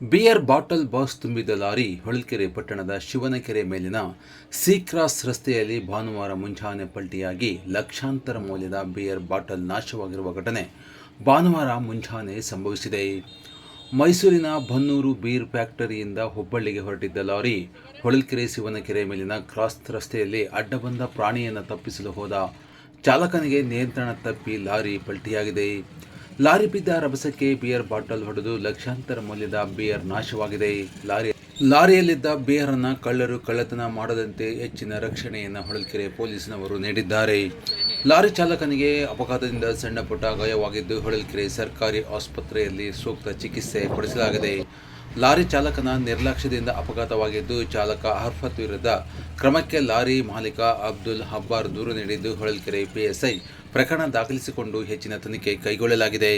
Beer bottle box ತುಂಬಿದ lorry Holalkere ಪಟ್ಟಣದ ಶಿವನಕೆರೆ ಮೇಲಿನ ಸಿ ಕ್ರಾಸ್ ರಸ್ತೆಯಲ್ಲಿ ಭಾನುವಾರ ಮುಂಜಾನೆ ಪಲ್ಟಿಯಾಗಿ ಲಕ್ಷಾಂತರ ಮೌಲ್ಯದ ಬಿಯರ್ ಬಾಟಲ್ ನಾಶವಾಗಿರುವ ಘಟನೆ ಭಾನುವಾರ ಮುಂಜಾನೆ ಸಂಭವಿಸಿದೆ. ಮೈಸೂರಿನ ಬನ್ನೂರು ಬೀರ್ ಫ್ಯಾಕ್ಟರಿಯಿಂದ ಹುಬ್ಬಳ್ಳಿಗೆ ಹೊರಟಿದ್ದ ಲಾರಿ ಹೊಳಲ್ಕೆರೆ ಶಿವನಕೆರೆ ಮೇಲಿನ ಕ್ರಾಸ್ ರಸ್ತೆಯಲ್ಲಿ ಅಡ್ಡಬಂದ ಪ್ರಾಣಿಯನ್ನು ತಪ್ಪಿಸಲು ಹೋದ ಚಾಲಕನಿಗೆ ನಿಯಂತ್ರಣ ತಪ್ಪಿ ಲಾರಿ ಪಲ್ಟಿಯಾಗಿದೆ. ಲಾರಿ ಬಿದ್ದ ರಭಸಕ್ಕೆ ಬಿಯರ್ ಬಾಟಲ್ ಹೊಡೆದು ಲಕ್ಷಾಂತರ ಮೌಲ್ಯದ ಬಿಯರ್ ನಾಶವಾಗಿದೆ. ಲಾರಿ ಲಾರಿಯಲ್ಲಿದ್ದ ಬಿಯರನ್ನು ಕಳ್ಳರು ಕಳ್ಳತನ ಮಾಡದಂತೆ ಹೆಚ್ಚಿನ ರಕ್ಷಣೆಯನ್ನು ಹೊಳಲ್ಕೆರೆ ಪೊಲೀಸ್ನವರು ನೀಡಿದ್ದಾರೆ. ಲಾರಿ ಚಾಲಕನಿಗೆ ಅಪಘಾತದಿಂದ ಸಣ್ಣ ಪುಟ್ಟ ಗಾಯವಾಗಿದ್ದು ಹೊಳಲ್ಕೆರೆ ಸರ್ಕಾರಿ ಆಸ್ಪತ್ರೆಯಲ್ಲಿ ಸೂಕ್ತ ಚಿಕಿತ್ಸೆ ಕೊಡಿಸಲಾಗಿದೆ. ಲಾರಿ ಚಾಲಕನ ನಿರ್ಲಕ್ಷ್ಯದಿಂದ ಅಪಘಾತವಾಗಿದ್ದು ಚಾಲಕ ಅರ್ಫತ್ ವಿರುದ್ಧ ಕ್ರಮಕ್ಕೆ ಲಾರಿ ಮಾಲೀಕ ಅಬ್ದುಲ್ ಹಬ್ಬಾರ್ ದೂರು ನೀಡಿದ್ದು ಹೊಳಲ್ಕೆರೆ ಪಿಎಸ್ಐ ಪ್ರಕರಣ ದಾಖಲಿಸಿಕೊಂಡು ಹೆಚ್ಚಿನ ತನಿಖೆ ಕೈಗೊಳ್ಳಲಾಗಿದೆ.